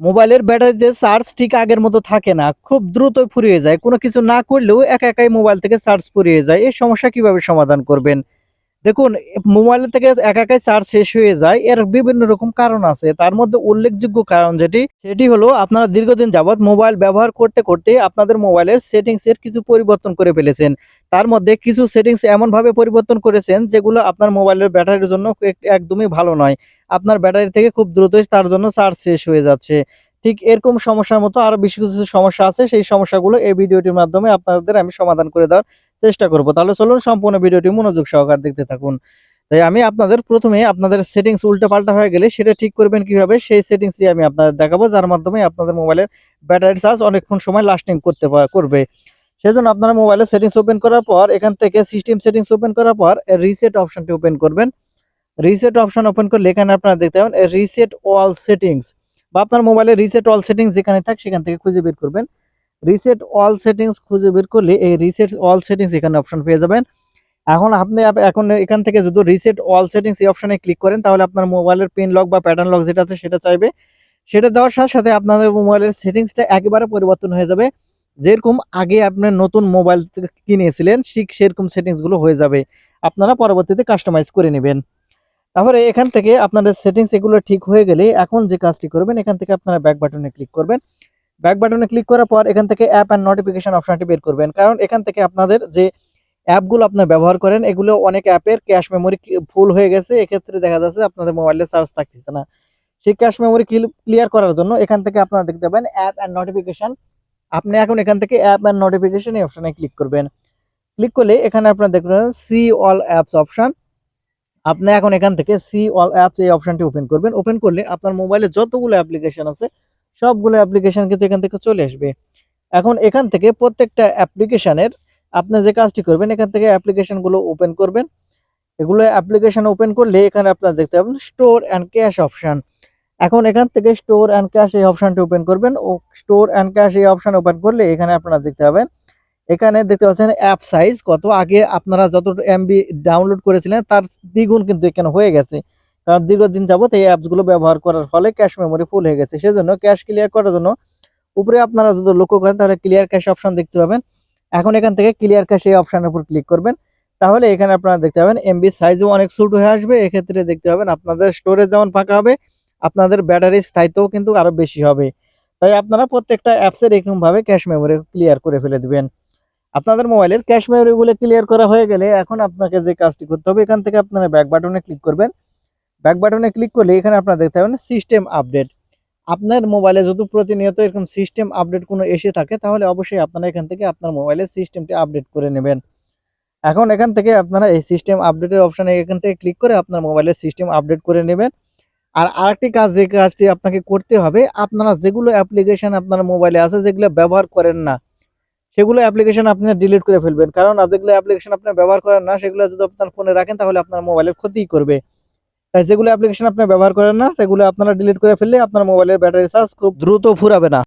মোবাইলের ব্যাটারিতে চার্জ ঠিক আগের মতো থাকে না, খুব দ্রুত ফুরিয়ে যায়। কোনো কিছু না করলেও একা একাই মোবাইল থেকে চার্জ ফুরিয়ে যায়। এই সমস্যা কীভাবে সমাধান করবেন? দেখুন, মোবাইল থেকে একা একাই চার্জ শেষ হয়ে যায়, এর বিভিন্ন রকম কারণ আছে। তার মধ্যে উল্লেখযোগ্য কারণ যেটি, সেটি হলো আপনারা দীর্ঘদিন যাবৎ মোবাইল ব্যবহার করতে করতে আপনাদের মোবাইলের সেটিংস এর কিছু পরিবর্তন করে ফেলেছেন। তার মধ্যে কিছু সেটিংস এমন ভাবে পরিবর্তন করেছেন, যেগুলো আপনার মোবাইলের ব্যাটারির জন্য একদমই ভালো নয়। আপনার ব্যাটারি থেকে খুব দ্রুতই তার জন্য চার্জ শেষ হয়ে যাচ্ছে। ঠিক এরকম সমস্যার মতো আরও বেশি কিছু সমস্যা আছে, সেই সমস্যাগুলো এই ভিডিওটির মাধ্যমে আপনাদের আমি সমাধান করে দেওয়ার চেষ্টা করব। তাহলে চলুন সম্পূর্ণ ভিডিওটি মনোযোগ সহকার দেখতে থাকুন। তাই আমি আপনাদের প্রথমে আপনাদের সেটিংস উল্টো পাল্টা হয়ে গেলে সেটা ঠিক করবেন কীভাবে? সেই সেটিংসটি আমি আপনাদের দেখাবো, যার মাধ্যমে আপনাদের মোবাইলের ব্যাটারি চার্জ অনেকক্ষণ সময় লাস্টিং করতে করবে। সেজন্য আপনারা মোবাইলের সেটিংস ওপেন করার পর, এখান থেকে সিস্টেম সেটিংস ওপেন করার পর রিসেট অপশনটি ওপেন করবেন। রিসেট অপশন ওপেন করলে এখানে আপনারা দেখতে পাবেন রিসেট অল সেটিংস বা আপনার মোবাইলে রিসেট অল সেটিংস যেখানে থাক সেখান থেকে খুঁজে বের করবেন। রিসেট অল সেটিংস খুঁজে বের করলে এই রিসেট অল সেটিংস এখানে অপশন পেয়ে যাবেন। এখন আপনি এখন এখান থেকে যদি রিসেট অল সেটিংস এই অপশানে ক্লিক করেন, তাহলে আপনার মোবাইলের পিন লক বা প্যাটার্ন লক যেটা আছে সেটা চাইবে। সেটা দেওয়ার সাথে সাথে আপনাদের মোবাইলের সেটিংসটা একেবারে পরিবর্তন হয়ে যাবে। যেরকম আগে আপনার নতুন মোবাইল কিনেছিলেন, ঠিক সেরকম সেটিংসগুলো হয়ে যাবে। আপনারা পরবর্তীতে কাস্টমাইজ করে নেবেন। তারপরে এখান থেকে আপনাদের সেটিংস এগুলো ঠিক হয়ে গেলে এখন যে কাজটি করবেন, এখান থেকে আপনারা ব্যাক বাটনে ক্লিক করবেন। ব্যাক বাটনে ক্লিক করার পর এখান থেকে অ্যাপ অ্যান্ড নোটিফিকেশন অপশনটি বের করবেন। কারণ এখান থেকে আপনাদের যে অ্যাপগুলো আপনার ব্যবহার করেন, এগুলো অনেক অ্যাপের ক্যাশ মেমোরি ফুল হয়ে গেছে। এক্ষেত্রে দেখা যাচ্ছে আপনাদের মোবাইলে চার্জ থাকতেছে না। সেই ক্যাশ মেমোরি ক্লিয়ার করার জন্য এখান থেকে আপনারা দেখতে পাবেন অ্যাপ অ্যান্ড নোটিফিকেশন আপনি এখন এখান থেকে অ্যাপ অ্যান্ড নোটিফিকেশন এই অপশনে ক্লিক করবেন। ক্লিক করলে এখানে আপনারা দেখবেন সি অল অ্যাপস অপশন আপনি এখন এখান থেকে সি অল অ্যাপস এই অপশনটি ওপেন করবেন। ওপেন করলে আপনার মোবাইলে যতগুলো অ্যাপ্লিকেশন আছে, সবগুলো অ্যাপ্লিকেশন কিন্তু এখান থেকে চলে আসবে। এখন এখান থেকে প্রত্যেকটা অ্যাপ্লিকেশনের আপনি যে কাজটি করবেন, এখান থেকে অ্যাপ্লিকেশনগুলো ওপেন করবেন। এগুলো অ্যাপ্লিকেশন ওপেন করলে এখানে আপনারা দেখতে পাবেন স্টোর অ্যান্ড ক্যাশ অপশন এখন এখান থেকে স্টোর অ্যান্ড ক্যাশ এই অপশনটি ওপেন করবেন। ও স্টোর অ্যান্ড ক্যাশ এই অপশন ওপেন করলে এখানে আপনারা দেখতে পাবেন এখানে দেখতে পাচ্ছেন অ্যাপ সাইজ কত। আগে আপনারা যত এমবি ডাউনলোড করেছিলেন, তার দ্বিগুণ কিন্তু এখানে হয়ে গেছে। কারণ দীর্ঘদিন যাবত এই অ্যাপসগুলো ব্যবহার করার ফলে ক্যাশ মেমোরি ফুল হয়ে গেছে। সেজন্য ক্যাশ ক্লিয়ার করার জন্য উপরে আপনারা যদি লক্ষ্য করেন, তাহলে ক্লিয়ার ক্যাশ অপশন দেখতে পাবেন। এখন এখান থেকে ক্লিয়ার ক্যাশ এই অপশনের উপর ক্লিক করবেন। তাহলে এখানে আপনারা দেখতে পাবেন এমবি সাইজও অনেক ছোট হয়ে আসবে। এক্ষেত্রে দেখতে পাবেন আপনাদের স্টোরেজ যেমন ফাঁকা হবে, আপনাদের ব্যাটারি স্থায়িত্বও কিন্তু আরও বেশি হবে। তাই আপনারা প্রত্যেকটা অ্যাপসের এরকম ভাবে ক্যাশ মেমোরি ক্লিয়ার করে ফেলে দিবেন। আপনাদের মোবাইলের ক্যাশ মেমোরি গুলো ক্লিয়ার করা হয়ে গেলে এখন আপনাকে যে কাজটি করতে হবে, এখান থেকে আপনারা ব্যাক বাটনে ক্লিক করবেন। ব্যাক বাটনে ক্লিক করলে এখানে আপনারা দেখতে পাবেন সিস্টেম আপডেট আপনার মোবাইলে যদি প্রতিনিয়ত এরকম সিস্টেম আপডেট কোনো এসে থাকে, তাহলে অবশ্যই আপনারা এখান থেকে আপনার মোবাইলের সিস্টেমটি আপডেট করে নেবেন। এখন এখান থেকে আপনারা এই সিস্টেম আপডেটের অপশানে এখান থেকে ক্লিক করে আপনার মোবাইলের সিস্টেম আপডেট করে নেবেন। আর আরেকটি কাজ, যে কাজটি আপনাকে করতে হবে, আপনারা যেগুলো অ্যাপ্লিকেশন আপনার মোবাইলে আছে, যেগুলো ব্যবহার করেন না সেগুলো অ্যাপ্লিকেশন আপনি ডিলিট করে ফেলবেন। কারণ যেগুলো অ্যাপ্লিকেশন আপনি ব্যবহার করেন না, সেগুলো যদি আপনার ফোনে রাখেন, তাহলে আপনার মোবাইলের ক্ষতি করবে। তাই যেগুলো অ্যাপ্লিকেশন আপনি ব্যবহার করেন না, সেগুলো আপনারা ডিলিট করে ফেললে আপনার মোবাইলের ব্যাটারি চার্জ খুব দ্রুত ফুরাবে না।